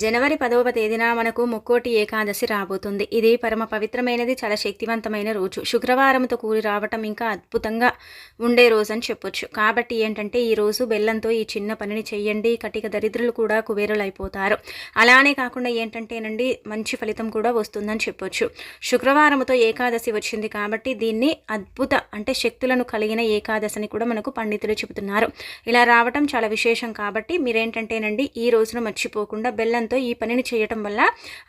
జనవరి పదవ తేదీన మనకు ముక్కోటి ఏకాదశి రాబోతుంది. ఇది పరమ పవిత్రమైనది చాలా శక్తివంతమైన రోజు. శుక్రవారంతో కూడి రావటం ఇంకా అద్భుతంగా ఉండే రోజు అని చెప్పొచ్చు. కాబట్టి ఏంటంటే ఈ రోజు బెల్లంతో ఈ చిన్న పనిని చేయండి. కటిక దరిద్రులు కూడా కుబేరులు అయిపోతారు అలానే కాకుండా ఏంటంటేనండి మంచి ఫలితం కూడా వస్తుందని చెప్పొచ్చు. శుక్రవారంతో ఏకాదశి వచ్చింది కాబట్టి దీన్ని అద్భుత అంటే శక్తులను కలిగిన ఏకాదశిని కూడా మనకు పండితులు చెబుతున్నారు. ఇలా రావటం చాలా విశేషం కాబట్టి మీరేంటంటేనండి ఈ రోజున మర్చిపోకుండా బెల్లం బెల్లంతో ఈ పనిని చేయటం వల్ల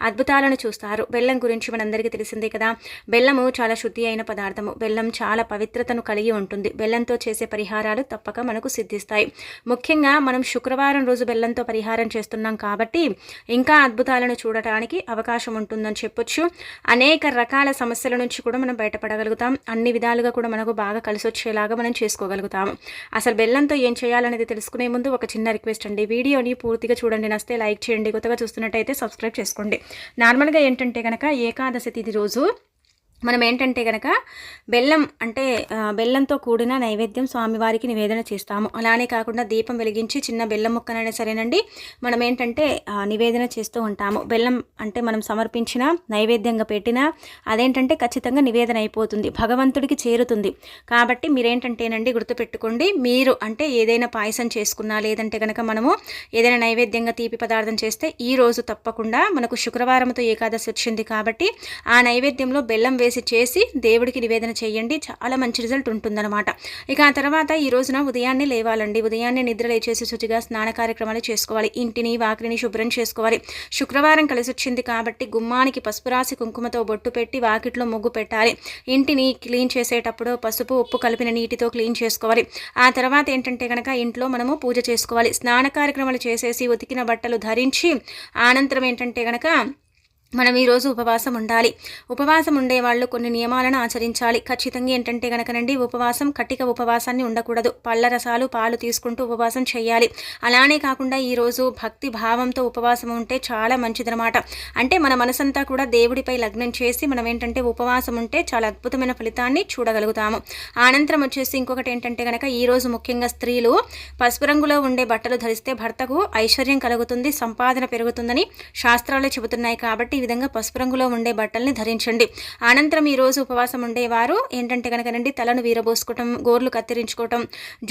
అద్భుతాలను చూస్తారు. బెల్లం గురించి మనందరికీ తెలిసిందే కదా. బెల్లము చాలా శుద్ధి అయిన పదార్థము. బెల్లం చాలా పవిత్రతను కలిగి ఉంటుంది. బెల్లంతో చేసే పరిహారాలు తప్పక మనకు సిద్ధిస్తాయి. ముఖ్యంగా మనం శుక్రవారం రోజు బెల్లంతో పరిహారం చేస్తున్నాం కాబట్టి ఇంకా అద్భుతాలను చూడటానికి అవకాశం ఉంటుందని చెప్పొచ్చు. అనేక రకాల సమస్యల నుంచి కూడా మనం బయటపడగలుగుతాం. అన్ని విధాలుగా కూడా మనకు బాగా కలిసి వచ్చేలాగా మనం చేసుకోగలుగుతాము అసలు బెల్లంతో ఏం చేయాలనేది తెలుసుకునే ముందు ఒక చిన్న రిక్వెస్ట్ అండి. వీడియోని పూర్తిగా చూడండి. నస్తే లైక్ చేయండి. కొత్తగా చూస్తున్నట్టయితే సబ్స్క్రైబ్ చేసుకోండి. నార్మల్గా ఏంటంటే కనుక ఏకాదశి తిథి రోజు మనం ఏంటంటే కనుక బెల్లం అంటే బెల్లంతో కూడిన నైవేద్యం స్వామివారికి నివేదన చేస్తాము. అలానే కాకుండా దీపం వెలిగించి చిన్న బెల్లం ముక్కనైనా సరేనండి మనం ఏంటంటే నివేదన చేస్తూ ఉంటాము. బెల్లం అంటే మనం సమర్పించిన నైవేద్యంగా పెట్టినా అదేంటంటే ఖచ్చితంగా నివేదన అయిపోతుంది భగవంతుడికి చేరుతుంది. కాబట్టి మీరేంటంటేనండి గుర్తుపెట్టుకోండి మీరు అంటే ఏదైనా పాయసం చేసుకున్నా లేదంటే కనుక మనము ఏదైనా నైవేద్యంగా తీపి పదార్థం చేస్తే ఈ రోజు తప్పకుండా మనకు శుక్రవారంతో ఏకాదశి వచ్చింది కాబట్టి ఆ నైవేద్యంలో బెల్లం వేసి చేసి దేవుడికి నివేదన చేయండి. చాలా మంచి రిజల్ట్ ఉంటుందన్నమాట. ఇక ఆ తర్వాత ఈ రోజున ఉదయాన్నే లేవాలండి. ఉదయాన్నే నిద్ర లేచేసి శుచిగా స్నాన కార్యక్రమాలు చేసుకోవాలి. ఇంటిని వాకిలిని శుభ్రం చేసుకోవాలి. శుక్రవారం కలిసి వచ్చింది కాబట్టి గుమ్మానికి పసుపు రాసి కుంకుమతో బొట్టు పెట్టి వాకిట్లో ముగ్గు పెట్టాలి. ఇంటిని క్లీన్ చేసేటప్పుడు పసుపు ఉప్పు కలిపిన నీటితో క్లీన్ చేసుకోవాలి. ఆ తర్వాత ఏంటంటే కనుక ఇంట్లో మనము పూజ చేసుకోవాలి. స్నాన కార్యక్రమాలు చేసేసి ఉతికిన బట్టలు ధరించి అనంతరం ఏంటంటే కనుక మనం ఈరోజు ఉపవాసం ఉండాలి. ఉపవాసం ఉండేవాళ్ళు కొన్ని నియమాలను ఆచరించాలి. ఖచ్చితంగా ఏంటంటే కనుకనండి ఉపవాసం కటిక ఉపవాసాన్ని ఉండకూడదు. పళ్ళ రసాలు పాలు తీసుకుంటూ ఉపవాసం చేయాలి. అలానే కాకుండా ఈరోజు భక్తి భావంతో ఉపవాసం ఉంటే చాలా మంచిదనమాట అంటే మన మనసంతా కూడా దేవుడిపై లగ్నం చేసి మనం ఏంటంటే ఉపవాసం ఉంటే చాలా అద్భుతమైన ఫలితాన్ని చూడగలుగుతాము. అనంతరం వచ్చేసి ఇంకొకటి ఏంటంటే కనుక ఈరోజు ముఖ్యంగా స్త్రీలు పసుపు రంగులో ఉండే బట్టలు ధరిస్తే భర్తకు ఐశ్వర్యం కలుగుతుంది సంపాదన పెరుగుతుందని శాస్త్రాలు చెబుతున్నాయి. కాబట్టి విధంగా పసుపు రంగులో ఉండే బట్టల్ని ధరించండి. అనంతరం ఈ రోజు ఉపవాసం ఉండేవారు. ఏంటంటే కనుకనండి తలను వీరబోసుకోవటం గోర్లు కత్తిరించుకోవటం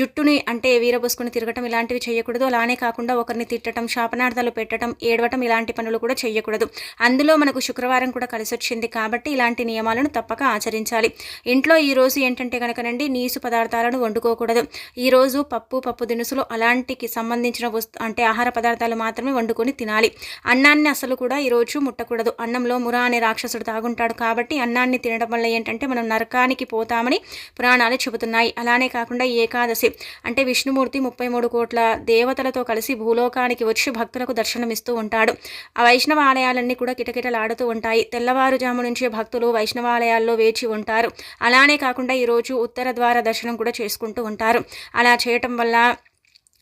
జుట్టుని అంటే వీరబోసుకుని తిరగటం ఇలాంటివి చేయకూడదు. అలానే కాకుండా ఒకరిని తిట్టడం శాపనార్థాలు పెట్టడం ఏడవటం ఇలాంటి పనులు కూడా చేయకూడదు. అందులో మనకు శుక్రవారం కూడా కలిసి వచ్చింది కాబట్టి ఇలాంటి నియమాలను తప్పక ఆచరించాలి. ఇంట్లో ఈ రోజు ఏంటంటే కనుకనండి నీసు పదార్థాలను వండుకోకూడదు. ఈరోజు పప్పు పప్పు దినుసులు అలాంటికి సంబంధించిన వస్తు అంటే ఆహార పదార్థాలు మాత్రమే వండుకొని తినాలి. అన్నాన్ని అసలు కూడా ఈరోజు ముట్టకూడదు. ముట్టకూడదు అన్నంలో మురా అనే రాక్షసుడు తాగుంటాడు కాబట్టి అన్నాన్ని తినడం వల్ల ఏంటంటే మనం నరకానికి పోతామని పురాణాలు చెబుతున్నాయి. అలానే కాకుండా ఏకాదశి అంటే విష్ణుమూర్తి ముప్పై మూడు కోట్ల దేవతలతో కలిసి భూలోకానికి వచ్చి భక్తులకు దర్శనమిస్తూ ఉంటాడు. ఆ వైష్ణవ ఆలయాలన్నీ కూడా కిటకిటలాడుతూ ఉంటాయి. తెల్లవారుజాము నుంచే భక్తులు వైష్ణవాలయాల్లో వేచి ఉంటారు. అలానే కాకుండా ఈరోజు ఉత్తర ద్వార దర్శనం కూడా చేసుకుంటూ ఉంటారు. అలా చేయటం వల్ల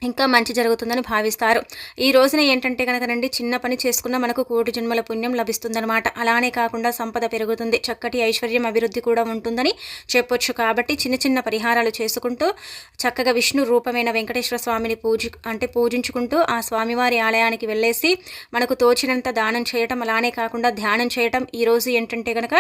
ఇంకా మంచి జరుగుతుందని భావిస్తారు. ఈ రోజున ఏంటంటే కనుకనండి చిన్న పని చేసుకున్న మనకు కోటి జన్మల పుణ్యం లభిస్తుందనమాట అలానే కాకుండా సంపద పెరుగుతుంది. చక్కటి ఐశ్వర్యం అభివృద్ధి కూడా ఉంటుందని చెప్పొచ్చు. కాబట్టి చిన్న చిన్న పరిహారాలు చేసుకుంటూ చక్కగా విష్ణు రూపమైన వెంకటేశ్వర స్వామిని పూజ అంటే పూజించుకుంటూ ఆ స్వామివారి ఆలయానికి వెళ్ళేసి మనకు తోచినంత దానం చేయటం అలానే కాకుండా ధ్యానం చేయటం ఈ రోజు ఏంటంటే కనుక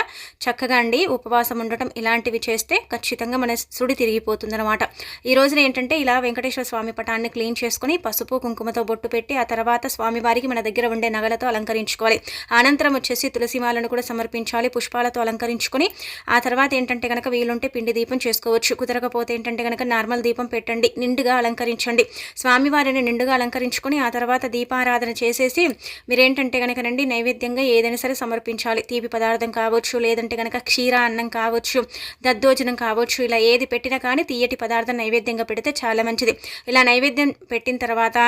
చక్కగా అండి. ఉపవాసం ఉండటం ఇలాంటివి చేస్తే ఖచ్చితంగా మన సుడి తిరిగిపోతుందనమాట ఈ రోజున ఏంటంటే ఇలా వెంకటేశ్వర స్వామి పటాన్ని క్లీన్ చేసుకుని పసుపు కుంకుమతో బొట్టు పెట్టి ఆ తర్వాత స్వామివారికి మన దగ్గర ఉండే నగలతో అలంకరించుకోవాలి. అనంతరం వచ్చేసి తులసిమాలను కూడా సమర్పించాలి పుష్పాలతో అలంకరించుకొని ఆ తర్వాత ఏంటంటే కనుక వీలుంటే పిండి దీపం చేసుకోవచ్చు. కుదరకపోతే ఏంటంటే కనుక నార్మల్ దీపం పెట్టండి నిండుగా అలంకరించండి. స్వామివారిని నిండుగా అలంకరించుకొని ఆ తర్వాత దీపారాధన చేసేసి మీరేంటంటే కనుకనండి నైవేద్యంగా ఏదైనా సరే సమర్పించాలి. తీపి పదార్థం కావచ్చు లేదంటే కనుక క్షీర అన్నం కావచ్చు దద్దోజనం కావచ్చు ఇలా ఏది పెట్టినా కానీ తీయటి పదార్థం నైవేద్యంగా పెడితే చాలా మంచిది. ఇలా నైవేద్యం పెట్టిన తర్వాత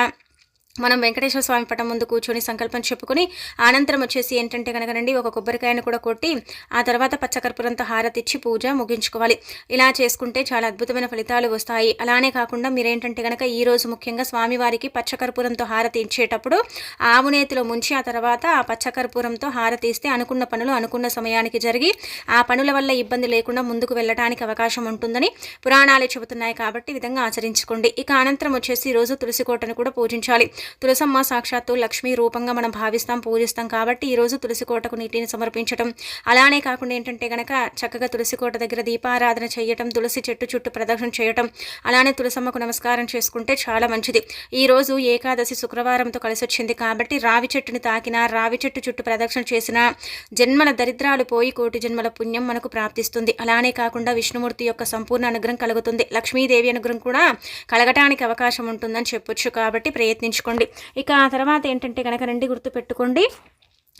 మనం వెంకటేశ్వర స్వామి పటం ముందు కూర్చొని సంకల్పం చెప్పుకొని అనంతరం వచ్చేసి ఏంటంటే కనుకనండి ఒక కొబ్బరికాయను కూడా కొట్టి ఆ తర్వాత పచ్చకర్పూరంతో హారతిచ్చి పూజ ముగించుకోవాలి. ఇలా చేసుకుంటే చాలా అద్భుతమైన ఫలితాలు వస్తాయి. అలానే కాకుండా మీరేంటంటే కనుక ఈరోజు ముఖ్యంగా స్వామివారికి పచ్చకర్పూరంతో హారతి ఇచ్చేటప్పుడు ఆవునేతిలో ముంచి ఆ తర్వాత ఆ పచ్చకర్పూరంతో హారతి ఇస్తే అనుకున్న పనులు అనుకున్న సమయానికి జరిగి ఆ పనుల వల్ల ఇబ్బంది లేకుండా ముందుకు వెళ్ళడానికి అవకాశం ఉంటుందని పురాణాలు చెబుతున్నాయి కాబట్టి విధంగా ఆచరించుకోండి. ఇక అనంతరం వచ్చేసి రోజు తులసి కోటను కూడా పూజించాలి. తులసమ్మ సాక్షాత్తు లక్ష్మీ రూపంగా మనం భావిస్తాం పూజిస్తాం కాబట్టి ఈరోజు తులసి కోటకు నీటిని సమర్పించడం అలానే కాకుండా ఏంటంటే గనక చక్కగా తులసి కోట దగ్గర దీపారాధన చేయటం తులసి చెట్టు చుట్టూ ప్రదక్షిణ చేయటం అలానే తులసమ్మకు నమస్కారం చేసుకుంటే చాలా మంచిది. ఈరోజు ఏకాదశి శుక్రవారంతో కలిసి వచ్చింది కాబట్టి రావి చెట్టుని తాకినా రావి చెట్టు చుట్టూ ప్రదక్షిణ చేసిన జన్మల దరిద్రాలు పోయి కోటి జన్మల పుణ్యం మనకు ప్రాప్తిస్తుంది. అలానే కాకుండా విష్ణుమూర్తి యొక్క సంపూర్ణ అనుగ్రహం కలుగుతుంది. లక్ష్మీదేవి అనుగ్రహం కూడా కలగటానికి అవకాశం ఉంటుందని చెప్పొచ్చు కాబట్టి ప్రయత్నించుకోండి. ఇక ఆ తర్వాత ఏంటంటే కనుక రండి గుర్తు పెట్టుకోండి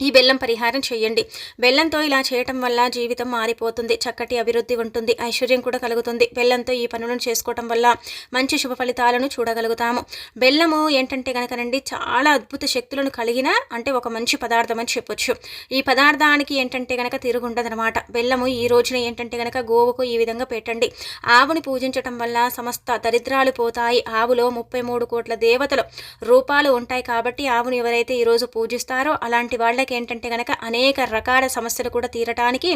ఈ బెల్లం పరిహారం చేయండి. బెల్లంతో ఇలా చేయటం వల్ల జీవితం మారిపోతుంది. చక్కటి అభివృద్ధి ఉంటుంది. ఐశ్వర్యం కూడా కలుగుతుంది. బెల్లంతో ఈ పనులను చేసుకోవటం వల్ల మంచి శుభ ఫలితాలను చూడగలుగుతాము. బెల్లము ఏంటంటే కనుకనండి చాలా అద్భుత శక్తులను కలిగిన అంటే ఒక మంచి పదార్థం అని చెప్పొచ్చు. ఈ పదార్థానికి ఏంటంటే కనుక తిరుగుండదనమాట. బెల్లము ఈ రోజున ఏంటంటే కనుక గోవుకు ఈ విధంగా పెట్టండి. ఆవుని పూజించటం వల్ల సమస్త దరిద్రాలు పోతాయి. ఆవులో ముప్పై మూడు కోట్ల దేవతలు రూపాలు ఉంటాయి కాబట్టి ఆవుని ఎవరైతే ఈరోజు పూజిస్తారో అలాంటి వాళ్ళ వాళ్ళకి ఏంటంటే కనుక అనేక రకాల సమస్యలు కూడా తీరటానికి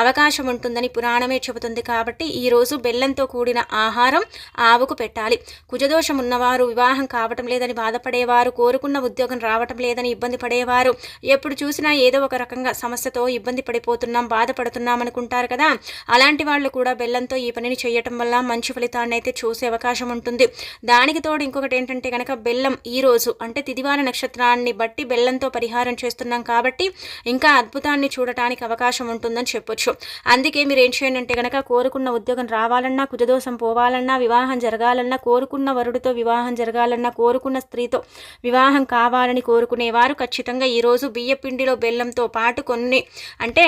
అవకాశం ఉంటుందని పురాణమే చెబుతుంది కాబట్టి ఈరోజు బెల్లంతో కూడిన ఆహారం ఆవుకు పెట్టాలి. కుజదోషం ఉన్నవారు వివాహం కావటం లేదని బాధపడేవారు కోరుకున్న ఉద్యోగం రావటం లేదని ఇబ్బంది పడేవారు. ఎప్పుడు చూసినా ఏదో ఒక రకంగా సమస్యతో ఇబ్బంది పడిపోతున్నాం బాధపడుతున్నాం అనుకుంటారు కదా. అలాంటి వాళ్ళు కూడా బెల్లంతో ఈ పనిని చేయటం వల్ల మంచి ఫలితాన్ని అయితే చూసే అవకాశం ఉంటుంది. దానికి తోడు ఇంకొకటి ఏంటంటే కనుక బెల్లం ఈ రోజు అంటే తిదివార నక్షత్రాన్ని బట్టి బెల్లంతో పరిహారం చేస్తున్నాం కాబట్టి ఇంకా అద్భుతాన్ని చూడటానికి అవకాశం ఉంటుందని చెప్పొచ్చు. అందుకే మీరు ఏం చేయండి అంటే కనుక కోరుకున్న ఉద్యోగం రావాలన్నా కుజదోషం పోవాలన్నా వివాహం జరగాలన్నా కోరుకున్న వరుడితో వివాహం జరగాలన్నా కోరుకున్న స్త్రీతో వివాహం కావాలని కోరుకునేవారు ఖచ్చితంగా ఈరోజు బియ్యపిండిలో బెల్లంతో పాటు కొన్ని అంటే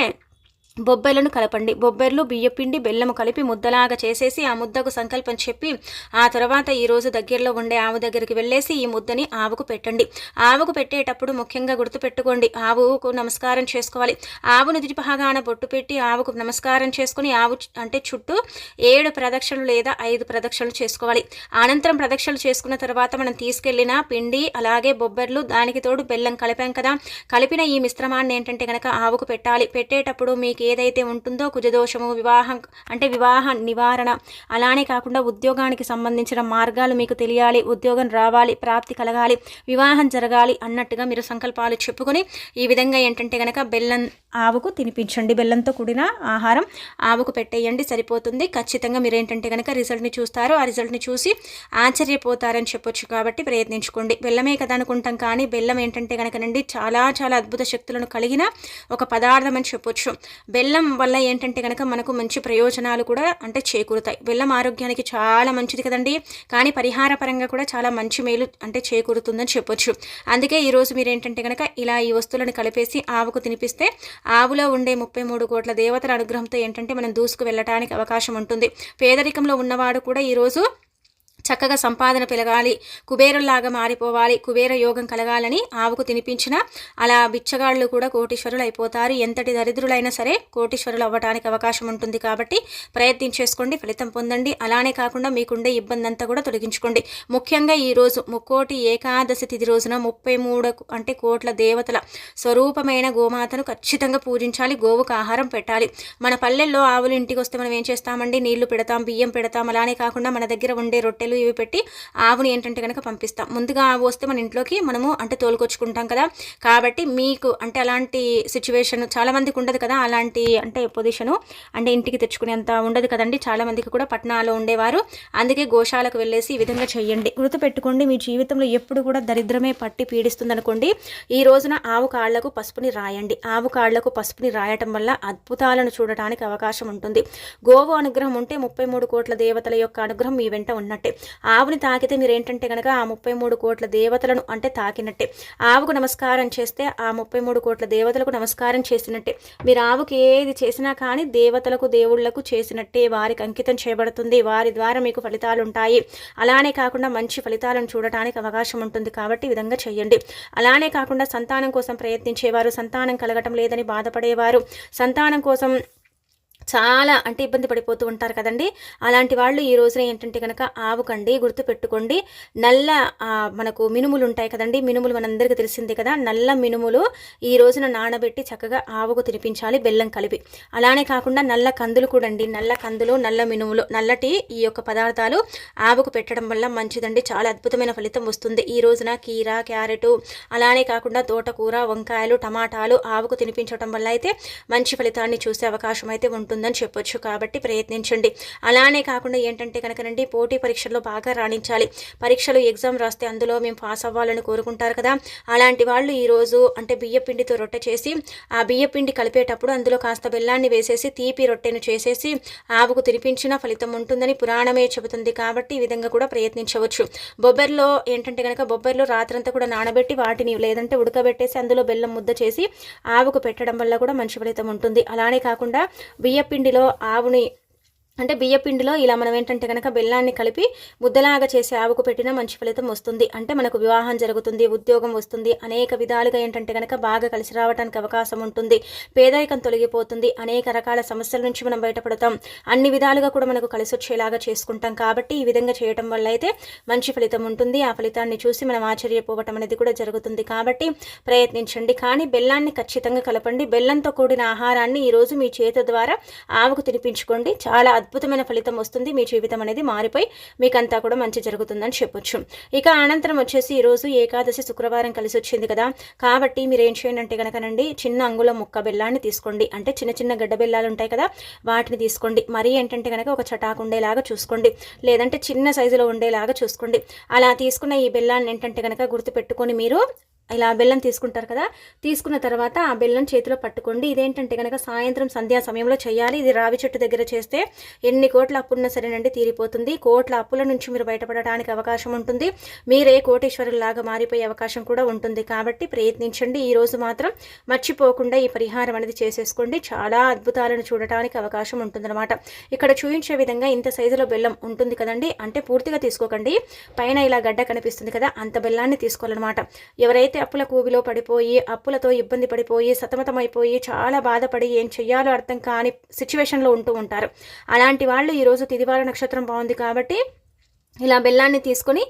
బొబ్బెలను కలపండి. బొబ్బెర్లు బియ్యపిండి బెల్లము కలిపి ముద్దలాగా చేసేసి ఆ ముద్దకు సంకల్పం చెప్పి ఆ తర్వాత ఈరోజు దగ్గరలో ఉండే ఆవు దగ్గరికి వెళ్ళేసి ఈ ముద్దని ఆవుకు పెట్టండి. ఆవుకు పెట్టేటప్పుడు ముఖ్యంగా గుర్తుపెట్టుకోండి. ఆవుకు నమస్కారం చేసుకోవాలి. ఆవును దిటిపహగాన బొట్టు పెట్టి ఆవుకు నమస్కారం చేసుకుని ఆవు అంటే చుట్టూ ఏడు ప్రదక్షిణలు లేదా ఐదు ప్రదక్షిణలు చేసుకోవాలి. అనంతరం ప్రదక్షిణలు చేసుకున్న తర్వాత మనం తీసుకెళ్ళిన పిండి అలాగే బొబ్బెర్లు దానికి తోడు బెల్లం కలిపాం కదా. కలిపిన ఈ మిశ్రమాన్ని ఏంటంటే కనుక ఆవుకు పెట్టాలి. పెట్టేటప్పుడు మీకు ఏదైతే ఉంటుందో కుజదోషము వివాహం అంటే వివాహ నివారణ అలానే కాకుండా ఉద్యోగానికి సంబంధించిన మార్గాలు మీకు తెలియాలి ఉద్యోగం రావాలి ప్రాప్తి కలగాలి వివాహం జరగాలి అన్నట్టుగా మీరు సంకల్పాలు చెప్పుకొని ఈ విధంగా ఏంటంటే కనుక బెల్లం ఆవుకు తినిపించండి. బెల్లంతో కూడిన ఆహారం ఆవుకు పెట్టేయండి సరిపోతుంది. ఖచ్చితంగా మీరు ఏంటంటే కనుక రిజల్ట్ని చూస్తారు. ఆ రిజల్ట్ని చూసి ఆశ్చర్యపోతారని చెప్పొచ్చు కాబట్టి ప్రయత్నించుకోండి. బెల్లమే కదా అనుకుంటాం కానీ బెల్లం ఏంటంటే కనుకనండి చాలా చాలా అద్భుత శక్తులను కలిగిన ఒక పదార్థం అని చెప్పొచ్చు. బెల్లం వల్ల ఏంటంటే కనుక మనకు మంచి ప్రయోజనాలు కూడా అంటే చేకూరుతాయి. బెల్లం ఆరోగ్యానికి చాలా మంచిది కదండి. కానీ పరిహార పరంగా కూడా చాలా మంచి మేలు అంటే చేకూరుతుందని చెప్పొచ్చు. అందుకే ఈరోజు మీరు ఏంటంటే కనుక ఇలా ఈ వస్తువులను కలిపేసి ఆవుకు తినిపిస్తే ఆవులో ఉండే ముప్పై మూడు కోట్ల దేవతల అనుగ్రహంతో ఏంటంటే మనం దూసుకు వెళ్ళటానికి అవకాశం ఉంటుంది. పేదరికంలో ఉన్నవాడు కూడా ఈరోజు చక్కగా సంపాదన పెరగాలి కుబేరుల్లాగా మారిపోవాలి కుబేర యోగం కలగాలని ఆవుకు తినిపించిన అలా బిచ్చగాళ్ళు కూడా కోటీశ్వరులు అయిపోతారు ఎంతటి దరిద్రులైనా సరే కోటీశ్వరులు అవ్వడానికి అవకాశం ఉంటుంది కాబట్టి ప్రయత్నం చేసుకోండి ఫలితం పొందండి. అలానే కాకుండా మీకుండే ఇబ్బంది అంతా కూడా తొలగించుకోండి. ముఖ్యంగా ఈరోజు ముక్కోటి ఏకాదశి తిథి రోజున ముప్పై మూడు అంటే కోట్ల దేవతల స్వరూపమైన గోమాతను ఖచ్చితంగా పూజించాలి గోవుకు ఆహారం పెట్టాలి. మన పల్లెల్లో ఆవులు ఇంటికి వస్తే మనం ఏం చేస్తామండి? నీళ్ళు పెడతాం బియ్యం పెడతాం. అలానే కాకుండా మన దగ్గర ఉండే రొట్టెలు పాలు ఇవి పెట్టి ఆవుని ఏంటంటే కనుక పంపిస్తాం. ముందుగా ఆవు వస్తే మన ఇంట్లోకి మనము అంటే తోలుకొచ్చుకుంటాం కదా. కాబట్టి మీకు అంటే అలాంటి సిచ్యువేషన్ చాలా మందికి ఉండదు కదా. అలాంటి అంటే పొజిషను అంటే ఇంటికి తెచ్చుకునేంత ఉండదు కదండి. చాలామందికి కూడా పట్టణాల్లో ఉండేవారు. అందుకే గోశాలకు వెళ్ళేసి ఈ విధంగా చేయండి గుర్తుపెట్టుకోండి మీ జీవితంలో ఎప్పుడు కూడా దరిద్రమే పట్టి పీడిస్తుంది అనుకోండి ఈ రోజున ఆవు కాళ్ళకు పసుపుని రాయండి. ఆవు కాళ్ళకు పసుపుని రాయటం వల్ల అద్భుతాలను చూడటానికి అవకాశం ఉంటుంది. గోవు అనుగ్రహం ఉంటే ముప్పై మూడు కోట్ల దేవతల యొక్క అనుగ్రహం మీ వెంట ఉన్నట్టే. ఆవుని తాకితే మీరు ఏంటంటే కనుక ఆ ముప్పై మూడు కోట్ల దేవతలను అంటే తాకినట్టే. ఆవుకు నమస్కారం చేస్తే ఆ ముప్పై మూడు కోట్ల దేవతలకు నమస్కారం చేసినట్టే. మీరు ఆవుకి ఏది చేసినా కానీ దేవతలకు దేవుళ్ళకు చేసినట్టే వారికి అంకితం చేయబడుతుంది. వారి ద్వారా మీకు ఫలితాలు ఉంటాయి అలానే కాకుండా మంచి ఫలితాలను చూడటానికి అవకాశం ఉంటుంది కాబట్టి ఈ విధంగా చేయండి అలానే కాకుండా సంతానం కోసం ప్రయత్నించేవారు సంతానం కలగటం లేదని బాధపడేవారు సంతానం కోసం చాలా అంటే ఇబ్బంది పడిపోతూ ఉంటారు కదండి. అలాంటి వాళ్ళు ఈ రోజున ఏంటంటే కనుక ఆవుకండి గుర్తు పెట్టుకోండి నల్ల మనకు మినుములు ఉంటాయి కదండి. మినుములు మనందరికీ తెలిసిందే కదా. నల్ల మినుములు ఈ రోజున నానబెట్టి చక్కగా ఆవుకు తినిపించాలి బెల్లం కలిపి. అలానే కాకుండా నల్ల కందులు కూడా అండి నల్ల కందులు నల్ల మినుములు నల్లటి ఈ యొక్క పదార్థాలు ఆవుకు పెట్టడం వల్ల మంచిదండి. చాలా అద్భుతమైన ఫలితం వస్తుంది. ఈ రోజున కీర క్యారెట్ అలానే కాకుండా తోటకూర వంకాయలు టమాటాలు ఆవుకు తినిపించడం వల్ల అయితే మంచి ఫలితాన్ని చూసే అవకాశం అయితే ఉంటుంది. ఉంటుందని చెప్పొచ్చు కాబట్టి ప్రయత్నించండి. అలానే కాకుండా ఏంటంటే కనుకనండి పోటీ పరీక్షల్లో బాగా రాణించాలి. పరీక్షలు ఎగ్జామ్ రాస్తే అందులో మేము పాస్ అవ్వాలని కోరుకుంటారు కదా. అలాంటి వాళ్ళు ఈరోజు అంటే బియ్య పిండితో రొట్టె చేసి ఆ బియ్య పిండి కలిపేటప్పుడు అందులో కాస్త బెల్లాన్ని వేసేసి తీపి రొట్టెను చేసేసి ఆవుకు తినిపించిన ఫలితం ఉంటుందని పురాణమే చెబుతుంది కాబట్టి ఈ విధంగా కూడా ప్రయత్నించవచ్చు. బొబ్బర్లో ఏంటంటే కనుక బొబ్బర్లో రాత్రంతా కూడా నానబెట్టి వాటిని లేదంటే ఉడకబెట్టేసి అందులో బెల్లం ముద్ద చేసి ఆవుకు పెట్టడం వల్ల కూడా మంచి ఫలితం ఉంటుంది. అలానే కాకుండా బియ్య పిండిలో ఆవుని అంటే బియ్యపిండిలో ఇలా మనం ఏంటంటే కనుక బెల్లాన్ని కలిపి ముద్దలాగా చేసి ఆవుకు పెట్టినా మంచి ఫలితం వస్తుంది. అంటే మనకు వివాహం జరుగుతుంది ఉద్యోగం వస్తుంది అనేక విధాలుగా ఏంటంటే కనుక బాగా కలిసి రావడానికి అవకాశం ఉంటుంది. పేదరికం తొలగిపోతుంది అనేక రకాల సమస్యల నుంచి మనం బయటపడతాం. అన్ని విధాలుగా కూడా మనకు కలిసి వచ్చేలాగా చేసుకుంటాం కాబట్టి ఈ విధంగా చేయటం వల్ల అయితే మంచి ఫలితం ఉంటుంది. ఆ ఫలితాన్ని చూసి మనం ఆశ్చర్యపోవటం అనేది కూడా జరుగుతుంది. కాబట్టి ప్రయత్నించండి. కానీ బెల్లాన్ని ఖచ్చితంగా కలపండి. బెల్లంతో కూడిన ఆహారాన్ని ఈరోజు మీ చేతి ద్వారా ఆవుకు తినిపించుకోండి. చాలా అద్భుతమైన ఫలితం వస్తుంది. మీ జీవితం అనేది మారిపోయి మీకంతా కూడా మంచి జరుగుతుందని చెప్పొచ్చు. ఇక అనంతరం వచ్చేసి ఈరోజు ఏకాదశి శుక్రవారం కలిసి వచ్చింది కదా. కాబట్టి మీరు ఏం చేయండి అంటే కనుకనండి చిన్న అంగుళం ముక్క బెల్లాన్ని తీసుకోండి. అంటే చిన్న చిన్న గడ్డ బెల్లాలు ఉంటాయి కదా వాటిని తీసుకోండి. మరీ ఏంటంటే కనుక ఒక చటాకు ఉండేలాగా చూసుకోండి. లేదంటే చిన్న సైజులో ఉండేలాగా చూసుకోండి. అలా తీసుకున్న ఈ బెల్లాన్ని ఏంటంటే కనుక గుర్తుపెట్టుకొని మీరు ఇలా బెల్లం తీసుకుంటారు కదా తీసుకున్న తర్వాత ఆ బెల్లం చేతిలో పట్టుకోండి. ఇదేంటంటే కనుక సాయంత్రం సంధ్యా సమయంలో చేయాలి. ఇది రావి చెట్టు దగ్గర చేస్తే ఎన్ని కోట్ల అప్పున్నా సరేనండి తీరిపోతుంది. కోట్ల అప్పుల నుంచి మీరు బయటపడడానికి అవకాశం ఉంటుంది. మీరే కోటేశ్వరులాగా మారిపోయే అవకాశం కూడా ఉంటుంది. కాబట్టి ప్రయత్నించండి. ఈ రోజు మాత్రం మర్చిపోకుండా ఈ పరిహారం అనేది చేసేసుకోండి. చాలా అద్భుతాలను చూడటానికి అవకాశం ఉంటుందన్నమాట. ఇక్కడ చూపించే విధంగా ఇంత సైజులో బెల్లం ఉంటుంది కదండి. అంటే పూర్తిగా తీసుకోకండి. పైన ఇలా గడ్డ కనిపిస్తుంది కదా అంత బెల్లాన్ని తీసుకోవాలన్నమాట. ఎవరైతే ఎవరైతే అప్పుల కూబిలో పడిపోయి అప్పులతో ఇబ్బంది పడిపోయి సతమతమైపోయి చాలా బాధపడి ఏం చెయ్యాలో అర్థం కాని సిచ్యువేషన్లో ఉంటూ ఉంటారు. అలాంటి వాళ్ళు ఈరోజు తిదివార నక్షత్రం బాగుంది కాబట్టి ఇలా బెల్లాన్ని తీసుకొని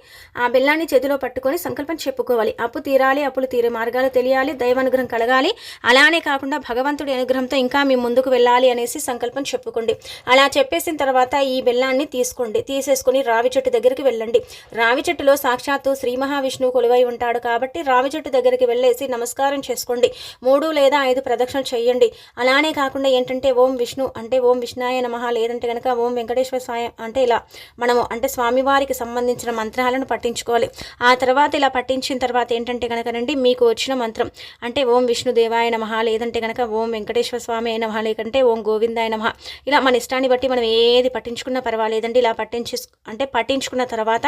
ఆ బెల్లాన్ని చేతిలో పట్టుకొని సంకల్పం చెప్పుకోవాలి. అప్పు తీరాలి అప్పులు తీరే మార్గాలు తెలియాలి దైవానుగ్రహం కలగాలి. అలానే కాకుండా భగవంతుడి అనుగ్రహంతో ఇంకా మీ ముందుకు వెళ్ళాలి అనేసి సంకల్పం చెప్పుకోండి. అలా చెప్పేసిన తర్వాత ఈ బెల్లాన్ని తీసుకోండి. తీసేసుకొని రావి చెట్టు దగ్గరికి వెళ్ళండి. రావి చెట్టులో సాక్షాత్తు శ్రీ మహావిష్ణువు కొలువై ఉంటాడు కాబట్టి రావి చెట్టు దగ్గరికి వెళ్ళేసి నమస్కారం చేసుకోండి. మూడు లేదా ఐదు ప్రదక్షిణలు చేయండి. అలానే కాకుండా ఏంటంటే ఓం విష్ణు అంటే ఓం విష్ణాయ నమ లేదంటే కనుక ఓం వెంకటేశ్వర సాయం అంటే ఇలా మనము అంటే స్వామివారి అమ్మవారికి సంబంధించిన మంత్రాలను పట్టించుకోవాలి ఆ తర్వాత ఇలా పట్టించిన తర్వాత ఏంటంటే కనుకనండి మీకు వచ్చిన మంత్రం. అంటే ఓం విష్ణుదేవాయ నమ లేదంటే కనుక ఓం వెంకటేశ్వర స్వామి అయిన మహా లేకంటే ఓం గోవిందాయ నమ. ఇలా మన ఇష్టాన్ని బట్టి మనం ఏది పట్టించుకున్నా పర్వాలేదండి. ఇలా పట్టించే అంటే పట్టించుకున్న తర్వాత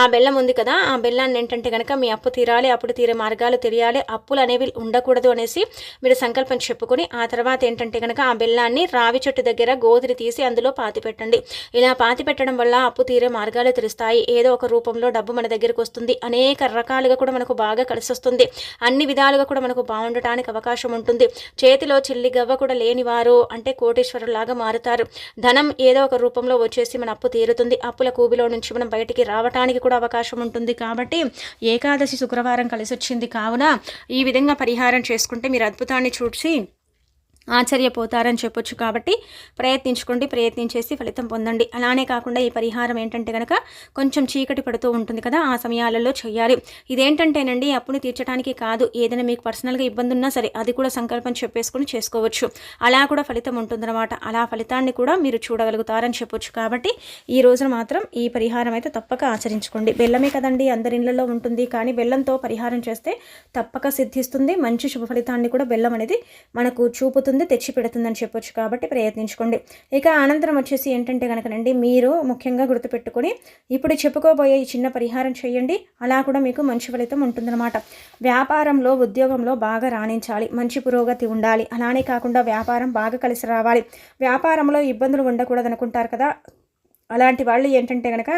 ఆ బెల్లం ఉంది కదా ఆ బెల్లాన్ని ఏంటంటే కనుక మీ అప్పు తీరాలి అప్పుడు తీరే మార్గాలు తెలియాలి అప్పులు అనేవి ఉండకూడదు అనేసి మీరు సంకల్పం చెప్పుకొని ఆ తర్వాత ఏంటంటే కనుక ఆ బెల్లాన్ని రావి చెట్టు దగ్గర గోతిని తీసి అందులో పాతి పెట్టండి ఇలా పాతి పెట్టడం వల్ల అప్పు తీరే మార్గాలు తెలుస్తాయి ఏదో ఒక రూపంలో డబ్బు మన దగ్గరకు వస్తుంది. అనేక రకాలుగా కూడా మనకు బాగా కలిసి వస్తుంది అన్ని విధాలుగా కూడా మనకు బాగుండటానికి అవకాశం ఉంటుంది. చేతిలో చిల్లి గవ్వ కూడా లేనివారు అంటే కోటేశ్వరులాగా మారుతారు. ధనం ఏదో ఒక రూపంలో వచ్చేసి మన అప్పు తీరుతుంది. అప్పుల కూబిలో నుంచి మనం బయటికి రావటానికి కూడా అవకాశం ఉంటుంది. కాబట్టి ఏకాదశి శుక్రవారం కలిసి వచ్చింది కావున ఈ విధంగా పరిహారం చేసుకుంటే మీరు అద్భుతాన్ని చూసి ఆశ్చర్యపోతారని చెప్పొచ్చు కాబట్టి ప్రయత్నించుకోండి ప్రయత్నించేసి ఫలితం పొందండి. అలానే కాకుండా ఈ పరిహారం ఏంటంటే కనుక కొంచెం చీకటి పడుతూ ఉంటుంది కదా ఆ సమయాలలో చేయాలి ఇదేంటంటేనండి అప్పుని తీర్చడానికి కాదు ఏదైనా మీకు పర్సనల్గా ఇబ్బంది ఉన్నా సరే అది కూడా సంకల్పం చెప్పేసుకుని చేసుకోవచ్చు. అలా కూడా ఫలితం ఉంటుందన్నమాట. అలా ఫలితాన్ని కూడా మీరు చూడగలుగుతారని చెప్పొచ్చు కాబట్టి ఈ రోజున మాత్రం ఈ పరిహారం అయితే తప్పక ఆచరించుకోండి. బెల్లమే కదండి అందరి ఇళ్ళలో ఉంటుంది. కానీ బెల్లంతో పరిహారం చేస్తే తప్పక సిద్ధిస్తుంది. మంచి శుభ ఫలితాన్ని కూడా బెల్లం అనేది మనకు చూపుతుంది. ముందు తెచ్చి పెడుతుందని చెప్పొచ్చు కాబట్టి ప్రయత్నించుకోండి. ఇక అనంతరం వచ్చేసి ఏంటంటే కనుకనండి మీరు ముఖ్యంగా గుర్తుపెట్టుకొని ఇప్పుడు చెప్పుకోబోయే ఈ చిన్న పరిహారం చేయండి. అలా కూడా మీకు మంచి ఫలితం ఉంటుందన్నమాట. వ్యాపారంలో ఉద్యోగంలో బాగా రాణించాలి మంచి పురోగతి ఉండాలి. అలానే కాకుండా వ్యాపారం బాగా కలిసి రావాలి. వ్యాపారంలో ఇబ్బందులు ఉండకూడదు అనుకుంటారు కదా. అలాంటి వాళ్ళు ఏంటంటే కనుక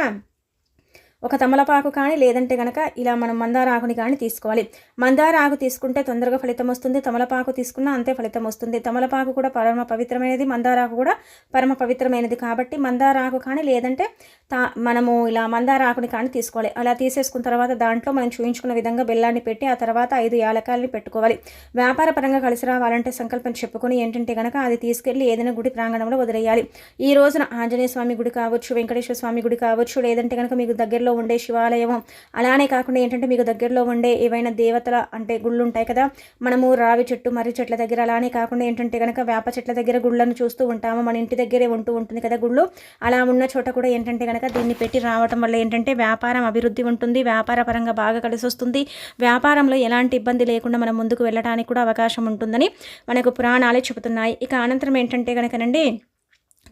ఒక తమలపాకు కానీ లేదంటే కనుక ఇలా మనం మందార ఆకుని కానీ తీసుకోవాలి. మందార ఆకు తీసుకుంటే తొందరగా ఫలితం వస్తుంది. తమలపాకు తీసుకున్నా అంతే ఫలితం వస్తుంది. తమలపాకు కూడా పరమ పవిత్రమైనది. మందారాకు కూడా పరమ పవిత్రమైనది కాబట్టి మందార ఆకు కానీ లేదంటే తా మనము ఇలా మందార ఆకుని కానీ తీసుకోవాలి. అలా తీసేసుకున్న తర్వాత దాంట్లో మనం చూయించుకున్న విధంగా బెల్లాన్ని పెట్టి ఆ తర్వాత ఐదు యాలకాయలని పెట్టుకోవాలి. వ్యాపార పరంగా కలిసి రావాలంటే సంకల్పం చెప్పుకొని ఏంటంటే కనుక అది తీసుకెళ్ళి ఏదైనా గుడి ప్రాంగణంలో వదిలేయాలి. ఈ రోజున ఆంజనేయ స్వామి గుడి కావచ్చు వెంకటేశ్వర స్వామి గుడి కావచ్చు లేదంటే కనుక మీకు దగ్గరలో ఉండే శివాలయం అలానే కాకుండా ఏంటంటే మీకు దగ్గరలో ఉండే ఏవైనా దేవతల అంటే గుళ్ళు ఉంటాయి కదా మనము రావి చెట్టు మర్రి చెట్ల దగ్గర అలానే కాకుండా ఏంటంటే కనుక వేప చెట్ల దగ్గర గుళ్ళను చూస్తూ ఉంటాము. మన ఇంటి దగ్గరే ఉంటూ ఉంటుంది కదా గుళ్ళు. అలా ఉన్న చోట కూడా ఏంటంటే కనుక దీన్ని పెట్టి రావటం వల్ల ఏంటంటే వ్యాపారం అభివృద్ధి ఉంటుంది వ్యాపార పరంగా బాగా కలిసి వస్తుంది. వ్యాపారంలో ఎలాంటి ఇబ్బంది లేకుండా మనం ముందుకు వెళ్ళడానికి కూడా అవకాశం ఉంటుందని మనకు పురాణాలే చెబుతున్నాయి. ఇక అనంతరం ఏంటంటే కనుకనండి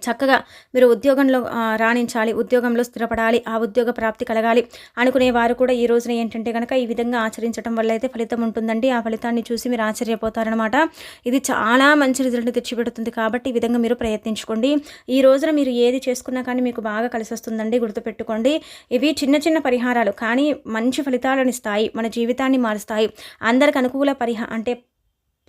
చక్కగా మీరు ఉద్యోగంలో రాణించాలి ఉద్యోగంలో స్థిరపడాలి ఆ ఉద్యోగ ప్రాప్తి కలగాలి అనుకునే వారు కూడా ఈ రోజున ఏంటంటే కనుక ఈ విధంగా ఆచరించడం వల్ల అయితే ఫలితం ఉంటుందండి. ఆ ఫలితాన్ని చూసి మీరు ఆశ్చర్యపోతారనమాట ఇది చాలా మంచి రిజల్ట్ తెచ్చిపెడుతుంది కాబట్టి ఈ విధంగా మీరు ప్రయత్నించుకోండి. ఈ రోజున మీరు ఏది చేసుకున్నా కానీ మీకు బాగా కలిసి వస్తుందండి గుర్తుపెట్టుకోండి. ఇవి చిన్న చిన్న పరిహారాలు కానీ మంచి ఫలితాలను ఇస్తాయి మన జీవితాన్ని మారుస్తాయి. అందరికి అనుకూల పరిహా అంటే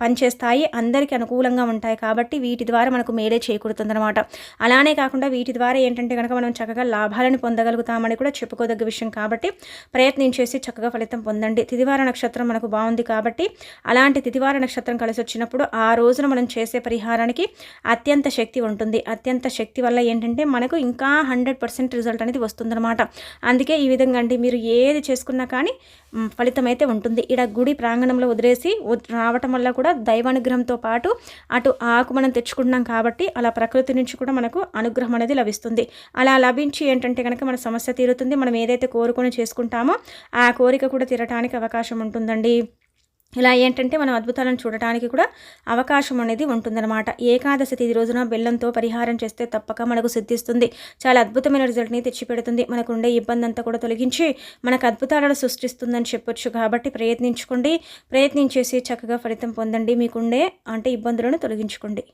పనిచేస్తాయి అందరికీ అనుకూలంగా ఉంటాయి కాబట్టి వీటి ద్వారా మనకు మేలే చేకూరుతుందనమాట అలానే కాకుండా వీటి ద్వారా ఏంటంటే కనుక మనం చక్కగా లాభాలను పొందగలుగుతామని కూడా చెప్పుకోదగ్గ విషయం కాబట్టి ప్రయత్నించేసి చక్కగా ఫలితం పొందండి. తిదివార నక్షత్రం మనకు బాగుంది కాబట్టి అలాంటి తిదివార నక్షత్రం కలిసి వచ్చినప్పుడు ఆ రోజున మనం చేసే పరిహారానికి అత్యంత శక్తి ఉంటుంది. అత్యంత శక్తి వల్ల ఏంటంటే మనకు ఇంకా హండ్రెడ్ పర్సెంట్ రిజల్ట్ అనేది వస్తుందన్నమాట. అందుకే ఈ విధంగా అండి మీరు ఏది చేసుకున్నా కానీ ఫలితం అయితే ఉంటుంది. ఇక్కడ గుడి ప్రాంగణంలో వదిలేసి రావటం వల్ల కూడా కూడా దైవానుగ్రహంతో పాటు అటు ఆకు మనం తెచ్చుకుంటున్నాం కాబట్టి అలా ప్రకృతి నుంచి కూడా మనకు అనుగ్రహం అనేది లభిస్తుంది. అలా లభించి ఏంటంటే కనుక మన సమస్య తీరుతుంది. మనం ఏదైతే కోరుకొని చేసుకుంటామో ఆ కోరిక కూడా తీరటానికి అవకాశం ఉంటుందండి. ఇలా ఏంటంటే మనం అద్భుతాలను చూడటానికి కూడా అవకాశం అనేది ఉంటుందన్నమాట. ఏకాదశి తిది రోజున బెల్లంతో పరిహారం చేస్తే తప్పక మనకు సిద్ధిస్తుంది. చాలా అద్భుతమైన రిజల్ట్ని తెచ్చిపెడుతుంది. మనకు ఉండే ఇబ్బంది అంతా కూడా తొలగించి మనకు అద్భుతాలను సృష్టిస్తుందని చెప్పొచ్చు. కాబట్టి ప్రయత్నించుకోండి. ప్రయత్నించేసి చక్కగా ఫలితం పొందండి. మీకుండే అంటే ఇబ్బందులను తొలగించుకోండి.